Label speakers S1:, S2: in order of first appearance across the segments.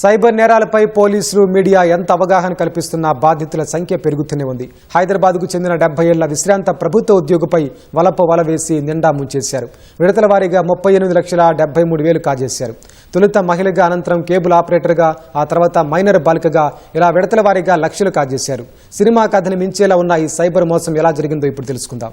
S1: Cyber నేరాలపై పోలీసులు media ఎంత అవగాహన కల్పిస్తున్నా బాధితుల సంఖ్య పెరుగుతూనే ఉంది. హైదరాబాద్కు చెందిన డెబ్బై ఏళ్ళ విశ్రాంత ప్రభుత్వ ఉద్యోగిపై వలప వల వేసి నిండా ముంచేశారు. విడతల వారీగా ముప్పై ఎనిమిది లక్షల డెబ్బై మూడు వేలు కాజేశారు. తొలుత మహిళగా అనంతరం కేబుల్ ఆపరేటర్గా ఆ తర్వాత మైనర్ బాలికగా ఇలా విడతల వారీగా లక్షలు కాజేశారు. సినిమా కథని మించేలా ఉన్న ఈ సైబర్ మోసం ఎలా జరిగిందో ఇప్పుడు తెలుసుకుందాం.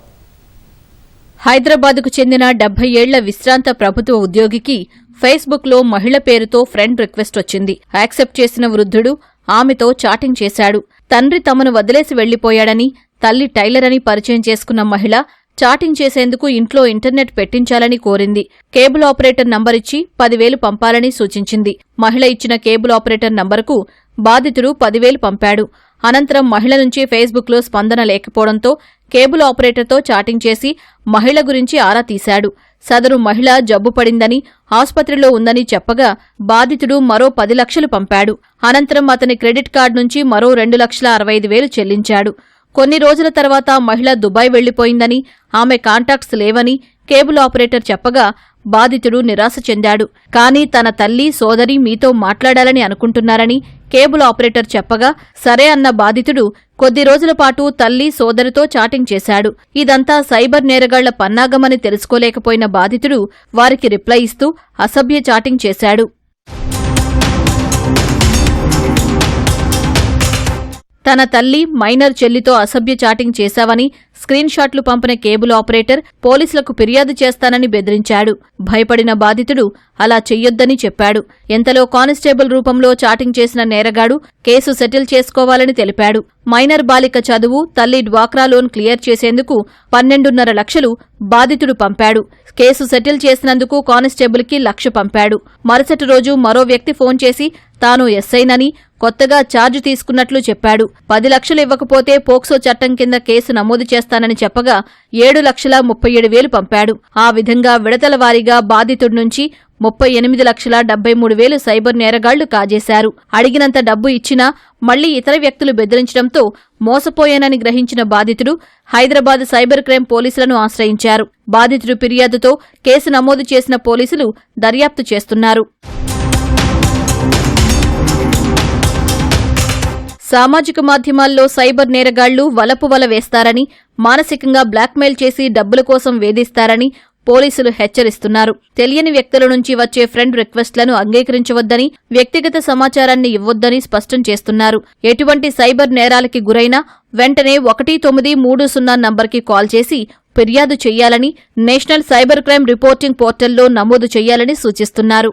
S2: హైదరాబాద్కు చెందిన డెబ్బై ఏళ్ళ విశ్రాంత ప్రభుత్వ ఉద్యోగికి ఫేస్బుక్లో మహిళ పేరుతో ఫ్రెండ్ రిక్వెస్ట్ వచ్చింది. యాక్సెప్ట్ చేసిన వృద్ధుడు ఆమెతో చాటింగ్ చేశాడు. తండ్రి తమను వదిలేసి వెళ్ళిపోయాడని తల్లి టైలర్ అని పరిచయం చేసుకున్న మహిళ చాటింగ్ చేసేందుకు ఇంట్లో ఇంటర్నెట్ పెట్టించాలని కోరింది. కేబుల్ ఆపరేటర్ నంబరిచ్చి పదివేలు పంపాలని సూచించింది. మహిళ ఇచ్చిన కేబుల్ ఆపరేటర్ నంబరుకు బాధితుడు పదివేలు పంపాడు. అనంతరం మహిళ నుంచి ఫేస్బుక్లో స్పందన లేకపోవడంతో కేబుల్ ఆపరేటర్తో చాటింగ్ చేసి మహిళ గురించి ఆరా తీశాడు. సదరు మహిళ జబ్బు పడిందని ఆసుపత్రిలో ఉందని చెప్పగా బాధితుడు మరో పది లక్షలు పంపాడు. అనంతరం అతని క్రెడిట్ కార్డు నుంచి మరో రెండు లక్షల అరవై ఐదు వేలు చెల్లించాడు. కొన్ని రోజుల తర్వాత మహిళ దుబాయ్ వెళ్ళిపోయిందని ఆమె కాంటాక్ట్స్ లేవని కేబుల్ ఆపరేటర్ చెప్పగా బాధితుడు నిరాశ చెందాడు. కానీ తన తల్లి సోదరి మీతో మాట్లాడాలని అనుకుంటున్నారని కేబుల్ ఆపరేటర్ చెప్పగా సరే అన్న బాధితుడు కొద్ది రోజుల పాటు తల్లి సోదరితో చాటింగ్ చేశాడు. ఇదంతా సైబర్ నేరగాళ్ళ పన్నాగమని తెలుసుకోలేకపోయిన బాధితుడు వారికి రిప్లై ఇస్తూ అసభ్య చాటింగ్ చేశాడు. తన తల్లి మైనర్ చెల్లితో అసభ్య చాటింగ్ చేశావని స్క్రీన్ షాట్లు పంపిన కేబుల్ ఆపరేటర్ పోలీసులకు ఫిర్యాదు చేస్తానని బెదిరించాడు. భయపడిన బాధితుడు అలా చెయ్యొద్దని చెప్పాడు. ఎంతలో కానిస్టేబుల్ రూపంలో చాటింగ్ చేసిన నేరగాడు కేసు సెటిల్ చేసుకోవాలని తెలిపాడు. మైనర్ బాలిక చదువు తల్లి డ్వాక్రా లోన్ క్లియర్ చేసేందుకు పన్నెండున్నర లక్షలు బాధితుడు పంపాడు. కేసు సెటిల్ చేసినందుకు కానిస్టేబుల్కి లక్ష పంపాడు. మరుసటి రోజు మరో వ్యక్తి ఫోన్ చేసి తాను ఎస్ఐనని కొత్తగా ఛార్జ్ తీసుకున్నట్లు చెప్పాడు. పది లక్షలు ఇవ్వకపోతే పోక్సో చట్టం కింద కేసు నమోదు చేస్తానని చెప్పగా ఏడు లక్షల ముప్పై ఏడు వేలు పంపాడు. ఆ విధంగా విడతల వారీగా బాధితుడి నుంచి ముప్పై ఎనిమిది లక్షల డెబ్బై మూడు వేలు సైబర్ నేరగాళ్ళు కాజేశారు. అడిగినంత డబ్బు ఇచ్చినా మళ్ళీ ఇతర వ్యక్తులు బెదిరించడంతో మోసపోయానని గ్రహించిన బాధితుడు హైదరాబాద్ సైబర్ క్రైమ్ పోలీసులను ఆశ్రయించారు. బాధితుడు ఫిర్యాదుతో కేసు నమోదు చేసిన పోలీసులు దర్యాప్తు చేస్తున్నారు. సామాజిక మాధ్యమాల్లో సైబర్ నేరగాళ్ళు వలపు వల వేస్తారని మానసికంగా బ్లాక్మెయిల్ చేసి డబ్బుల కోసం వేధిస్తారని పోలీసులు హెచ్చరిస్తున్నారు. తెలియని వ్యక్తుల నుంచి వచ్చే ఫ్రెండ్ రిక్వెస్ట్లను అంగీకరించవద్దని వ్యక్తిగత సమాచారాన్ని ఇవ్వొద్దని స్పష్టం చేస్తున్నారు. ఎటువంటి సైబర్ నేరాలకి గురైనా వెంటనే ఒకటి తొమ్మిది మూడు సున్నా నంబర్కి కాల్ చేసి ఫిర్యాదు చేయాలని నేషనల్ సైబర్ క్రైమ్ రిపోర్టింగ్ పోర్టల్లో నమోదు చేయాలని సూచిస్తున్నారు.